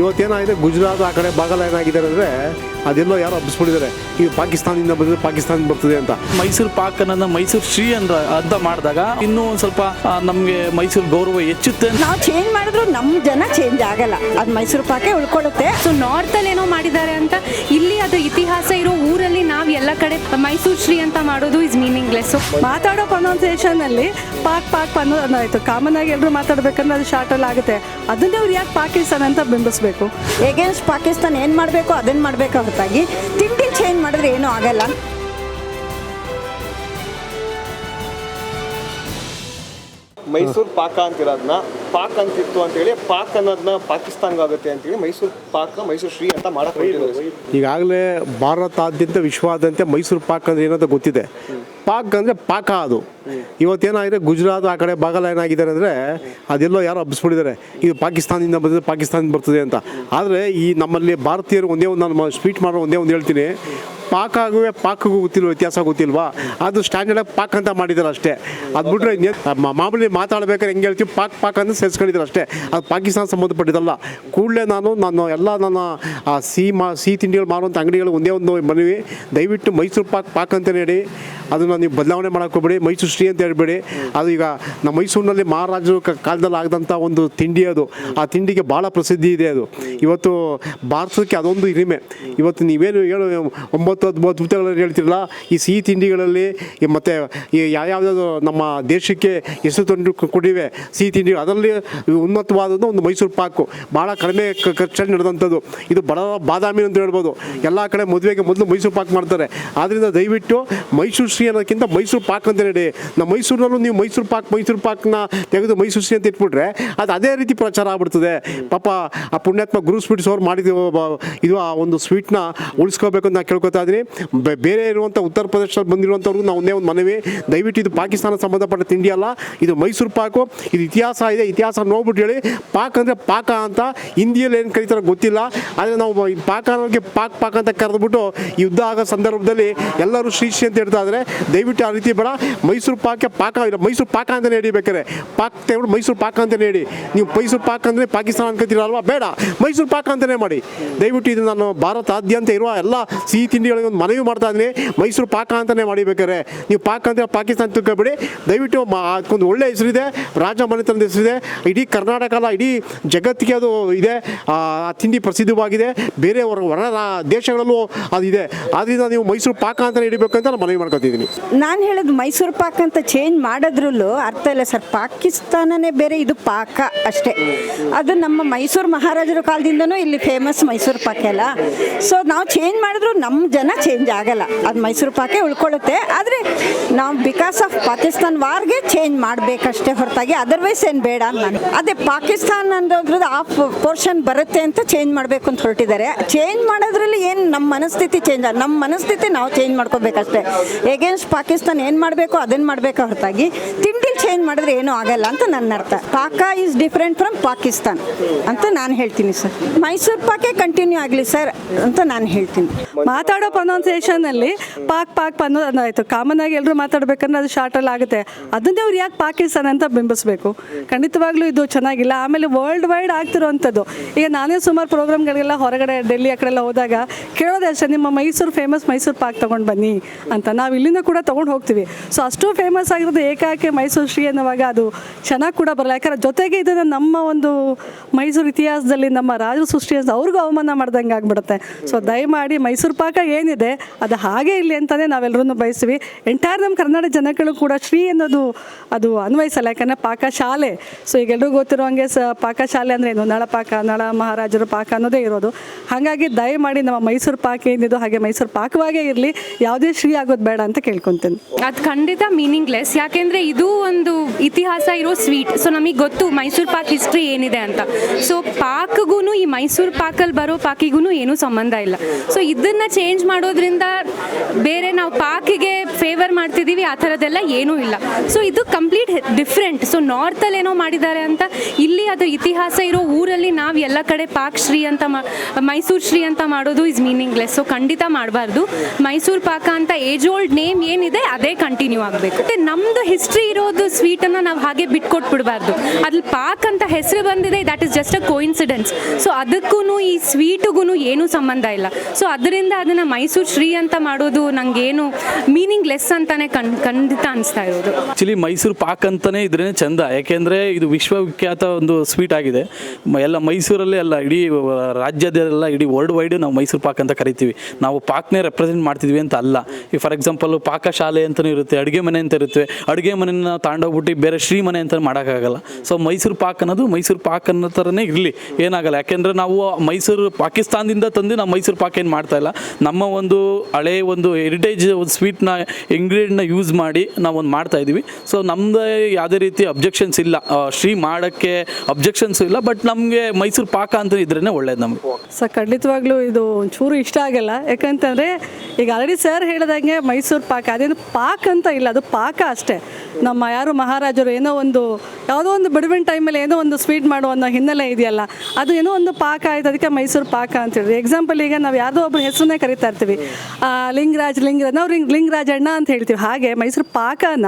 ಇವತ್ತೇನಾಗಿದೆ? ಗುಜರಾತ್ ಆ ಕಡೆ ಬಾಗಲ ಏನಾಗಿದ್ದಾರೆ ಅಂದರೆ ಅದೆಲ್ಲೋ ಯಾರೋ ಹಬ್ಬಿಸ್ಬಿಟ್ಟಿದ್ದಾರೆ ಇದು ಪಾಕಿಸ್ತಾನದಿಂದ ಬಂದಿದೆ ಪಾಕಿಸ್ತಾನ ಬರ್ತದೆ ಅಂತ. ಮೈಸೂರು ಪಾಕ್ ಅನ್ನೋದನ್ನ ಮೈಸೂರು ಶ್ರೀ ಅಂತ ಅರ್ಥ ಮಾಡಿದಾಗ ಇನ್ನೂ ಒಂದು ಸ್ವಲ್ಪ ನಮಗೆ ಮೈಸೂರು ಗೌರವ ಹೆಚ್ಚುತ್ತೆ ನಾವು ಚೇಂಜ್ ಮಾಡಿದ್ರು ನಮ್ಮ ಜನ ಚೇಂಜ್ ಆಗಲ್ಲ. ಅದು ಮೈಸೂರು ಪಾಕೆ ಉಳ್ಕೊಳ್ಳುತ್ತೆ ಸೊ ನಾರ್ತಲ್ಲಿ ಏನೋ ಮಾಡಿದ್ದಾರೆ ಅಂತ ಇಲ್ಲಿ ಅದು ಇತಿಹಾಸ ಇರೋ ಊರಲ್ಲಿ ನಾವು ಎಲ್ಲ ಕಡೆ ಮೈಸೂರು ಶ್ರೀ ಅಂತ ಮಾಡೋದು ಇಸ್ ಮೀನಿಂಗ್ಲೆಸ್ ಮಾತಾಡೋ ಪ್ರೊನೌನ್ಸಿಯೇಷನ್ ಅಲ್ಲಿ ಪಾಕ್ ಪಾಕ್ ಅನ್ನೋದು ಆಯ್ತು. ಕಾಮನ್ ಆಗಿ ಎಲ್ಲರೂ ಮಾತಾಡ್ಬೇಕಂದ್ರೆ ಅದು ಶಾರ್ಟ್ ಅಲ್ಲಿ ಆಗುತ್ತೆ. ಅದನ್ನೇ ಅವ್ರು ಯಾಕೆ ಪಾಕಿಸ್ತಾನ ಅಂತ ಬಿಂಬಿಸ್ಬೇಕು ಎಗೇನ್ಸ್ಟ್ ಪಾಕಿಸ್ತಾನ್ ಏನು ಮಾಡಬೇಕು ಅದನ್ನು ಮಾಡಬೇಕು ಹೊರತಾಗಿ ತಿಂಡಿ ಚೇಂಜ್ ಮಾಡಿದ್ರೆ ಏನೂ ಆಗಲ್ಲ. ಮೈಸೂರು ಪಾಕ ಅಂತಿರೋದನ್ನ ಪಾಕ್ ಅಂತಿತ್ತು ಅಂತೇಳಿ ಪಾಕ್ ಅನ್ನೋದನ್ನ ಪಾಕಿಸ್ತಾನ್ಗಾಗುತ್ತೆ ಅಂತೇಳಿ ಮೈಸೂರು ಪಾಕ ಮೈಸೂರು ಶ್ರೀ ಅಂತ ಮಾಡಕ್ಕೆ. ಈಗಾಗಲೇ ಭಾರತಾದ್ಯಂತ ವಿಶ್ವಾದ್ಯಂತ ಮೈಸೂರು ಪಾಕ್ ಅಂದ್ರೆ ಏನಂತ ಗೊತ್ತಿದೆ. ಪಾಕ್ ಅಂದರೆ ಪಾಕ ಅದು. ಇವತ್ತೇನಾಗಿದೆ, ಗುಜರಾತ್ ಆ ಕಡೆ ಭಾಗಲ ಏನಾಗಿದ್ದಾರೆ ಅಂದರೆ ಅದೆಲ್ಲೋ ಯಾರೋ ಹಬ್ಬಿಸ್ಬಿಟ್ಟಿದ್ದಾರೆ. ಇದು ಪಾಕಿಸ್ತಾನದಿಂದ ಬಂದಿದೆ ಪಾಕಿಸ್ತಾನದಿಂದ ಬರ್ತದೆ ಅಂತ. ಆದರೆ ಈ ನಮ್ಮಲ್ಲಿ ಭಾರತೀಯರು ಒಂದೇ ಒಂದು ನಾನು ಸ್ವೀಟ್ ಮಾಡೋ ಒಂದೇ ಒಂದು ಹೇಳ್ತೀನಿ. ಪಾಕ ಆಗುವೆ ಪಾಕಗೂ ಗೊತ್ತಿಲ್ವ ವ್ಯತ್ಯಾಸ ಗೊತ್ತಿಲ್ವಾ? ಅದು ಸ್ಟ್ಯಾಂಡರ್ಡ್ ಪಾಕ್ ಅಂತ ಮಾಡಿದ್ರು ಅಷ್ಟೇ. ಅದು ಬಿಟ್ರೆ ಮಾಮೂಲಿ ಮಾತಾಡ್ಬೇಕಾದ್ರೆ ಹೆಂಗೆ ಹೇಳ್ತೀವಿ? ಪಾಕ್ ಪಾಕ್ ಅಂತ ಸೇರಿಸ್ಕೊಂಡಿದ್ದಾರೆ ಅಷ್ಟೇ. ಅದು ಪಾಕಿಸ್ತಾನ ಸಂಬಂಧಪಟ್ಟಿದ್ದಲ್ಲ. ಕೂಡಲೇ ನಾನು ನಾನು ಎಲ್ಲ ನನ್ನ, ಆ ಸಿಹಿ ಮಾ ಸಿಹಿ ತಿಂಡಿಗಳು ಮಾರುವಂಥ ಅಂಗಡಿಗಳು ಒಂದೇ ಒಂದು ಮನವಿ ದಯವಿಟ್ಟು ಮೈಸೂರು ಪಾಕ್ ಪಾಕ್ ಅಂತ ಹೇಳಿ. ಅದನ್ನು ನೀವು ಬದಲಾವಣೆ ಹೋಗ್ಬೇಡಿ. ಮೈಸೂರು ಶ್ರೀ ಅಂತ ಹೇಳ್ಬೇಡಿ. ಅದು ಈಗ ನಮ್ಮ ಮೈಸೂರಿನಲ್ಲಿ ಮಹಾರಾಜರು ಕಾಲದಲ್ಲಿ ಆಗದಂಥ ಒಂದು ತಿಂಡಿ ಅದು. ಆ ತಿಂಡಿಗೆ ಭಾಳ ಪ್ರಸಿದ್ಧಿ ಇದೆ ಅದು. ಇವತ್ತು ಭಾರತಕ್ಕೆ ಅದೊಂದು ಹಿರಿಮೆ. ಇವತ್ತು ನೀವೇನು ಹೇಳು, ಒಂಬತ್ತು ಪುಸ್ತಕಗಳಲ್ಲಿ ಹೇಳ್ತಿರಲ್ಲ, ಈ ಸಿಹಿ ತಿಂಡಿಗಳಲ್ಲಿ ಮತ್ತೆ ಈ ಯಾವ್ಯಾವ್ದು ನಮ್ಮ ದೇಶಕ್ಕೆ ಹೆಸರು ತಂದು ಕೊಟ್ಟಿವೆ ಸಿಹಿ ತಿಂಡಿ, ಅದರಲ್ಲಿ ಉನ್ನತವಾದದ್ದು ಒಂದು ಮೈಸೂರು ಪಾಕು. ಭಾಳ ಕಡಿಮೆ ಖರ್ಚಲ್ಲಿ ನಡೆದಂಥದ್ದು. ಇದು ಬಡ ಬಾದಾಮಿ ಅಂತ ಹೇಳ್ಬೋದು. ಎಲ್ಲ ಕಡೆ ಮದುವೆಗೆ ಮೊದಲು ಮೈಸೂರು ಪಾಕ್ ಮಾಡ್ತಾರೆ. ಆದ್ದರಿಂದ ದಯವಿಟ್ಟು ಮೈಸೂರು ಶ್ರೀ ಅನ್ನೋದಕ್ಕಿಂತ ಮೈಸೂರು ಪಾಕ್ ಅಂತ ಹೇಳಿ. ನಮ್ಮ ಮೈಸೂರಿನಲ್ಲೂ ನೀವು ಮೈಸೂರು ಪಾಕ್, ಮೈಸೂರು ಪಾಕ್ನ ತೆಗೆದು ಮೈಸೂರು ಶ್ರೀ ಅಂತ ಇಟ್ಬಿಟ್ರೆ ಅದು ಅದೇ ರೀತಿ ಪ್ರಚಾರ ಆಗ್ಬಿಡ್ತದೆ. ಪಾಪ ಆ ಪುಣ್ಯಾತ್ಮ ಗುರು ಸ್ವೀಟ್ಸ್ ಅವ್ರು ಮಾಡಿದ, ಇದು ಆ ಒಂದು ಸ್ವೀಟ್ನ ಉಳಿಸ್ಕೋಬೇಕು ಅಂತ ನಾನು ಕೇಳ್ಕೊತಾ ಬೇರೆ ಇರುವಂಥ ಉತ್ತರ ಪ್ರದೇಶದಲ್ಲಿ ಬಂದಿರುವಂಥವ್ರಿಗೂ ನಾವು ಒಂದೇ ಒಂದು ಮನವಿ. ದಯವಿಟ್ಟು ಇದು ಪಾಕಿಸ್ತಾನ ಸಂಬಂಧಪಟ್ಟ ತಿಂಡಿ ಅಲ್ಲ, ಇದು ಮೈಸೂರು ಪಾಕು. ಇದು ಇತಿಹಾಸ ಇದೆ, ಇತಿಹಾಸ ನೋಡ್ಬಿಟ್ಟು ಹೇಳಿ. ಪಾಕ್ ಅಂದರೆ ಪಾಕ ಅಂತ ಹಿಂದಿಯಲ್ಲಿ ಏನು ಕರೀತಾರೋ ಗೊತ್ತಿಲ್ಲ. ಆದರೆ ನಾವು ಈ ಪಾಕ ಪಾಕ್ ಪಾಕ್ ಅಂತ ಕರೆದ್ಬಿಟ್ಟು ಯುದ್ಧ ಆಗೋ ಸಂದರ್ಭದಲ್ಲಿ ಎಲ್ಲರೂ ಶ್ರೀ ಶ್ರೀ ಅಂತ ಹೇಳ್ತಾ ಇದ್ದಾರೆ ದಯವಿಟ್ಟು ಆ ರೀತಿ ಬೇಡ. ಮೈಸೂರು ಪಾಕೆ ಪಾಕ ಇಲ್ಲ. ಮೈಸೂರು ಪಾಕ ಅಂತಲೇ ಹೇಳಿ ಬೇಕಾರೆ. ಪಾಕ್ ತೆಗೆದು ಮೈಸೂರು ಪಾಕ ಅಂತಲೇ ಹೇಳಿ. ನೀವು ಮೈಸೂರು ಪಾಕ್ ಅಂದರೆ ಪಾಕಿಸ್ತಾನ ಅನ್ಕೋತೀರಲ್ವಾ? ಬೇಡ. ಮೈಸೂರು ಪಾಕ ಅಂತಲೇ ಮಾಡಿ. ದಯವಿಟ್ಟು ಇದು ನಾನು ಭಾರತಾದ್ಯಂತ ಇರುವ ಎಲ್ಲ ಸಿಹಿ ಒಂದು ಮನವಿ ಮಾಡ್ತಾ ಇದ್ದೀನಿ. ಮೈಸೂರು ಪಾಕ ಅಂತಲೇ ಮಾಡಿ ಬೇಕಾರೆ ನೀವು ಪಾಕ ಅಂತ ಪಾಕಿಸ್ತಾನ ತಿಳ್ಕೊಬೇಡಿ. ದಯವಿಟ್ಟು ಅದಕ್ಕೊಂದು ಒಳ್ಳೆ ಹೆಸರಿದೆ, ರಾಜ ಮನೆತನದ ಹೆಸರಿದೆ. ಇಡೀ ಕರ್ನಾಟಕ ಅಲ್ಲ, ಇಡೀ ಜಗತ್ತಿಗೆ ಅದು ಇದೆ. ಆ ತಿಂಡಿ ಪ್ರಸಿದ್ಧವಾಗಿದೆ. ಬೇರೆ ಹೊರ ದೇಶಗಳಲ್ಲೂ ಅದು ಇದೆ. ಆದ್ದರಿಂದ ನೀವು ಮೈಸೂರು ಪಾಕ ಅಂತಲೇ ಹಿಡಿಬೇಕು ಅಂತ ನಾನು ಮನವಿ ಮಾಡ್ಕೊತಿದ್ದೀನಿ. ನಾನು ಹೇಳೋದು ಮೈಸೂರು ಪಾಕ್ ಅಂತ ಚೇಂಜ್ ಮಾಡೋದ್ರಲ್ಲೂ ಅರ್ಥ ಇಲ್ಲ ಸರ್. ಪಾಕಿಸ್ತಾನನೇ ಬೇರೆ, ಇದು ಪಾಕ ಅಷ್ಟೇ. ಅದು ನಮ್ಮ ಮೈಸೂರು ಮಹಾರಾಜರ ಕಾಲದಿಂದನೂ ಇಲ್ಲಿ ಫೇಮಸ್ ಮೈಸೂರು ಪಾಕ ಅಲ್ಲ. ಸೊ ನಾವು ಚೇಂಜ್ ಮಾಡಿದ್ರು ನಮ್ಮ ಜನ ಚೇಂಜ್ ಆಗಲ್ಲ. ಅದು ಮೈಸೂರು ಪಾಕೆ ಉಳ್ಕೊಳ್ಳುತ್ತೆ. ಆದರೆ ನಾವು ಬಿಕಾಸ್ ಆಫ್ ಪಾಕಿಸ್ತಾನ್ ವಾರ್ಗೆ ಚೇಂಜ್ ಮಾಡಬೇಕಷ್ಟೇ ಹೊರತಾಗಿ ಅದರ್ವೈಸ್ ಏನು ಬೇಡ ನಾನು. ಅದೇ ಪಾಕಿಸ್ತಾನ್ ಅನ್ನೋದ್ರದ್ದು ಆ ಪೋರ್ಷನ್ ಬರುತ್ತೆ ಅಂತ ಚೇಂಜ್ ಮಾಡಬೇಕು ಅಂತ ಹೊರಟಿದ್ದಾರೆ. ಚೇಂಜ್ ಮಾಡೋದ್ರಲ್ಲಿ ಏನು ನಮ್ಮ ಮನಸ್ಥಿತಿ ಚೇಂಜ್ ನಮ್ಮ ಮನಸ್ಥಿತಿ ನಾವು ಚೇಂಜ್ ಮಾಡ್ಕೋಬೇಕಷ್ಟೇ. ಎಗೇನ್ಸ್ಟ್ ಪಾಕಿಸ್ತಾನ ಏನು ಮಾಡಬೇಕು ಅದನ್ನು ಮಾಡಬೇಕು ಹೊರತಾಗಿ. ತಿಂಡಿ ಚೇಂಜ್ ಮಾಡಿದ್ರೆ ಏನೂ ಆಗಲ್ಲ ಅಂತ ನನ್ನ ಅರ್ಥ. ಪಾಕ ಈಸ್ ಡಿಫ್ರೆಂಟ್ ಫ್ರಮ್ ಪಾಕಿಸ್ತಾನ್ ಅಂತ ನಾನು ಹೇಳ್ತೀನಿ ಸರ್. ಮೈಸೂರು ಪಾಕೆ ಕಂಟಿನ್ಯೂ ಆಗಲಿ ಸರ್ ಅಂತ ನಾನು ಹೇಳ್ತೀನಿ. ಮಾತಾಡೋ ಪ್ರೊನೌನ್ಸಿಯೇಷನ್ ಅಲ್ಲಿ ಪಾಕ್ ಪಾಕ್ ಅನ್ನೋದು ಆಯ್ತು ಕಾಮನ್ ಆಗಿ ಎಲ್ಲರೂ ಮಾತಾಡ್ಬೇಕಂದ್ರೆ ಅದು ಶಾರ್ಟ್ ಅಲ್ಲಿ ಆಗುತ್ತೆ. ಅದನ್ನೇ ಅವ್ರು ಯಾಕೆ ಪಾಕಿಸ್ತಾನ ಅಂತ ಬಿಂಬಿಸಬೇಕು? ಖಂಡಿತವಾಗ್ಲೂ ಇದು ಚೆನ್ನಾಗಿಲ್ಲ. ಆಮೇಲೆ ವರ್ಲ್ಡ್ ವೈಡ್ ಆಗ್ತಿರುವಂಥದ್ದು. ಈಗ ನಾನೇ ಸುಮಾರು ಪ್ರೋಗ್ರಾಮ್ಗಳಿಗೆಲ್ಲ ಹೊರಗಡೆ ಡೆಲ್ಲಿ ಆ ಕಡೆ ಎಲ್ಲ ಹೋದಾಗ ಕೇಳೋದೇ ಅಷ್ಟೇ, ನಿಮ್ಮ ಮೈಸೂರು ಫೇಮಸ್ ಮೈಸೂರು ಪಾಕ್ ತೊಗೊಂಡು ಬನ್ನಿ ಅಂತ. ನಾವು ಇಲ್ಲಿಂದ ಕೂಡ ತೊಗೊಂಡು ಹೋಗ್ತೀವಿ. ಸೊ ಅಷ್ಟು ಫೇಮಸ್ ಆಗಿರೋದು ಏಕಾಕೆ ಮೈಸೂರು ಶ್ರೀ ಅನ್ನುವಾಗ ಅದು ಚೆನ್ನಾಗಿ ಕೂಡ ಬರಲ್ಲ. ಯಾಕಂದ್ರೆ ಜೊತೆಗೆ ಇದನ್ನು ನಮ್ಮ ಒಂದು ಮೈಸೂರು ಇತಿಹಾಸದಲ್ಲಿ ನಮ್ಮ ರಾಜರು ಸೃಷ್ಟಿ ಅಂತ ಅವ್ರಿಗೂ ಅವಮಾನ ಮಾಡ್ದಂಗೆ ಆಗ್ಬಿಡುತ್ತೆ. ಸೊ ದಯಮಾಡಿ ಮೈಸೂರು ಪಾಕ ಏನಿದೆ ಅದು ಹಾಗೆ ಇಲ್ಲಿ ಅಂತಲೇ ನಾವೆಲ್ಲರೂ ಬಯಸ್ತೀವಿ. ಎಂಟೈರ್ ನಮ್ಮ ಕರ್ನಾಟಕ ಜನಗಳು ಕೂಡ ಶ್ರೀ ಅನ್ನೋದು ಅದು ಅನ್ವಯಿಸಲ್ಲ. ಯಾಕಂದರೆ ಪಾಕಶಾಲೆ ಸೊ ಈಗ ಎಲ್ರಿಗೂ ಗೊತ್ತಿರೋ ಹಂಗೆ ಸ ಪಾಕಶಾಲೆ ಅಂದರೆ ಏನು? ನಳಪಾಕ ನಳ ಮಹಾರಾಜರ ಪಾಕ ಅನ್ನೋದೇ ಇರೋದು. ಹಾಗಾಗಿ ದಯಮಾಡಿ ನಮ್ಮ ಮೈಸೂರು ಪಾಕ ಏನಿದು ಹಾಗೆ ಮೈಸೂರು ಪಾಕವಾಗೇ ಇರಲಿ. ಯಾವುದೇ ಶ್ರೀ ಆಗೋದು ಬೇಡ ಅಂತ ಕೇಳ್ಕೊತೀನಿ. ಅದು ಖಂಡಿತ ಮೀನಿಂಗ್ಲೆಸ್ ಯಾಕೆಂದ್ರೆ ಇದು ಒಂದು ಇತಿಹಾಸ ಇರೋ ಸ್ವೀಟ್. ಸೊ ನಮಗೆ ಗೊತ್ತು ಮೈಸೂರು ಪಾಕ್ ಹಿಸ್ಟ್ರಿ ಏನಿದೆ ಅಂತ. ಸೊ ಪಾಕ್ಗೂ ಈ ಮೈಸೂರು ಪಾಕಲ್ಲಿ ಬರೋ ಪಾಕಿಗೂ ಏನೂ ಸಂಬಂಧ ಇಲ್ಲ. ಸೊ ಇದನ್ನು ಚೇಂಜ್ ಮಾಡೋದ್ರಿಂದ ಬೇರೆ ನಾವು ಪಾಕಿಗೆ ಫೇವರ್ ಮಾಡ್ತಿದ್ದೀವಿ ಆ ಥರದ್ದೆಲ್ಲ ಏನೂ ಇಲ್ಲ. ಸೊ ಇದು ಕಂಪ್ಲೀಟ್ ಡಿಫ್ರೆಂಟ್ ಸೊ ನಾರ್ತಲ್ಲಿ ಏನೋ ಮಾಡಿದ್ದಾರೆ ಅಂತ. ಇಲ್ಲಿ ಅದು ಇತಿಹಾಸ ಇರೋ ಊರಲ್ಲಿ ನಾವು ಎಲ್ಲ ಕಡೆ ಪಾಕ್ ಶ್ರೀ ಅಂತ ಮೈಸೂರು ಶ್ರೀ ಅಂತ ಮಾಡೋದು ಇಸ್ ಮೀನಿಂಗ್ಲೆಸ್ ಸೊ ಖಂಡಿತ ಮಾಡಬಾರ್ದು. ಮೈಸೂರು ಪಾಕ ಅಂತ ಏಜ್ ಓಲ್ಡ್ ನೇಮ್ ಏನಿದೆ, ಅದೇ ಕಂಟಿನ್ಯೂ ಆಗಬೇಕು. ಮತ್ತು ನಮ್ಮದು ಹಿಸ್ಟ್ರಿ ಇರೋದು ಸ್ವೀಟನ್ನು ನಾವು ಹಾಗೆ ಬಿಟ್ಕೊಟ್ಬಿಡಬಾರ್ದು. ಅದ್ರಲ್ಲಿ ಪಾಕ್ ಅಂತ ಹೆಸರು ಬಂದಿದೆ that is just a coincidence so ಅದಕ್ಕೂ ಈ ಸ್ವೀಟಿಗೂ ಏನೂ ಸಂಬಂಧ ಇಲ್ಲ. ಸೊ ಅದರಿಂದ ಅದನ್ನು ಮೈಸೂರು ಶ್ರೀ ಅಂತ ಮಾಡೋದು ನನಗೇನು ಮೀನಿಂಗ್ ಲೆಸ್ ಅಂತಾನೆ ಕಣ್, ಖಂಡಿತ ಅನಿಸ್ತಾ ಇರೋದು. ಆ್ಯಕ್ಚುಲಿ ಮೈಸೂರು ಪಾಕ್ ಅಂತಲೇ ಇದ್ರೇ ಚಂದ. ಯಾಕೆಂದರೆ ಇದು ವಿಶ್ವವಿಖ್ಯಾತ ಒಂದು ಸ್ವೀಟ್ ಆಗಿದೆ. ಎಲ್ಲ ಮೈಸೂರಲ್ಲೇ ಅಲ್ಲ, ಇಡೀ ರಾಜ್ಯದೆಲ್ಲ ಇಡೀ ವರ್ಲ್ಡ್ ವೈಡ್ ನಾವು ಮೈಸೂರು ಪಾಕ್ ಅಂತ ಕರಿತೀವಿ. ನಾವು ಪಾಕ್ನೇ ರೆಪ್ರೆಸೆಂಟ್ ಮಾಡ್ತಿದ್ವಿ ಅಂತ ಅಲ್ಲ. ಈ ಫಾರ್ ಎಕ್ಸಾಂಪಲ್ ಪಾಕಶಾಲೆ ಅಂತಲೂ ಇರುತ್ತೆ, ಅಡುಗೆ ಮನೆ ಅಂತ ಇರುತ್ತೆ. ಅಡುಗೆ ಮನೆನ ತಾಂಡೋಗ್ಬಿಟ್ಟು ಬೇರೆ ಶ್ರೀಮನೆ ಅಂತ ಮಾಡೋಕ್ಕಾಗಲ್ಲ. ಸೊ ಮೈಸೂರು ಪಾಕ್ ಅನ್ನೋದು ಮೈಸೂರು ಪಾಕ್ ಅನ್ನೋ ಥರನೇ ಇರಲಿ. ಏನಾಗಲ್ಲ. ಯಾಕೆಂದರೆ ನಾವು ಮೈಸೂರು ಪಾಕಿಸ್ತಾನದಿಂದ ತಂದು ನಾವು ಮೈಸೂರು ಪಾಕ್ ಏನು ಮಾಡ್ತಾ ಇಲ್ಲ. ನಮ್ಮ ಒಂದು ಹಳೆ ಒಂದು ಹೆರಿಟೇಜ್ ಒಂದು ಸ್ವೀಟ್ನ ಇಂಗ್ರೀಡಿಯೆಂಟ್ನ ಯೂಸ್ ಮಾಡಿ ನಾವು ಒಂದು ಮಾಡ್ತಾ ಇದ್ದೀವಿ ಸೊ ನಮ್ಮದೇ ಯಾವುದೇ ರೀತಿ ಅಬ್ಜೆಕ್ಷನ್ಸ್ ಇಲ್ಲ. ಶ್ರೀ ಮಾಡೋಕ್ಕೆ ಅಬ್ಜೆಕ್ಷನ್ಸು ಇಲ್ಲ ಬಟ್ ನಮಗೆ ಮೈಸೂರು ಪಾಕ ಅಂತ ಇದ್ರೇ ಒಳ್ಳೇದು ನಮಗೆ. ಸೊ ಖಂಡಿತವಾಗ್ಲೂ ಇದು ಒಂಚೂರು ಇಷ್ಟ ಆಗಲ್ಲ. ಯಾಕಂತಂದರೆ ಈಗ ಆಲ್ರೆಡಿ ಸರ್ ಹೇಳಿದಂಗೆ ಮೈಸೂರು ಪಾಕ, ಅದೇನು ಪಾಕ್ ಅಂತ ಇಲ್ಲ, ಅದು ಪಾಕ ಅಷ್ಟೇ. ನಮ್ಮ ಯಾರು ಮಹಾರಾಜರು ಏನೋ ಒಂದು, ಯಾವುದೋ ಒಂದು ಬಿಡುವಿನ ಟೈಮಲ್ಲಿ ಏನೋ ಒಂದು ಸ್ವೀಟ್ ಮಾಡೋ ಅನ್ನೋ ಹಿನ್ನೆಲೆ ಇದೆಯಲ್ಲ, ಅದು ಏನೋ ಒಂದು ಪಾಕ ಆಯ್ತು, ಅದಕ್ಕೆ ಮೈಸೂರು ಪಾಕ ಅಂತ ಹೇಳಿದ್ರು ಎಕ್ಸಾಂಪಲ್ ಈಗ ನಾವು ಯಾವುದೋ ಒಬ್ಬರು ಹೆಸರನ್ನೇ ಕರಿತಾ ಇರ್ತೀವಿ. ಲಿಂಗರಾಜ್ ಲಿಂಗರಾಜ್, ನಾವು ಲಿಂಗ್, ಲಿಂಗರಾಜಣ್ಣ ಅಂತ ಹೇಳ್ತೀವಿ. ಹಾಗೆ ಮೈಸೂರು ಪಾಕನ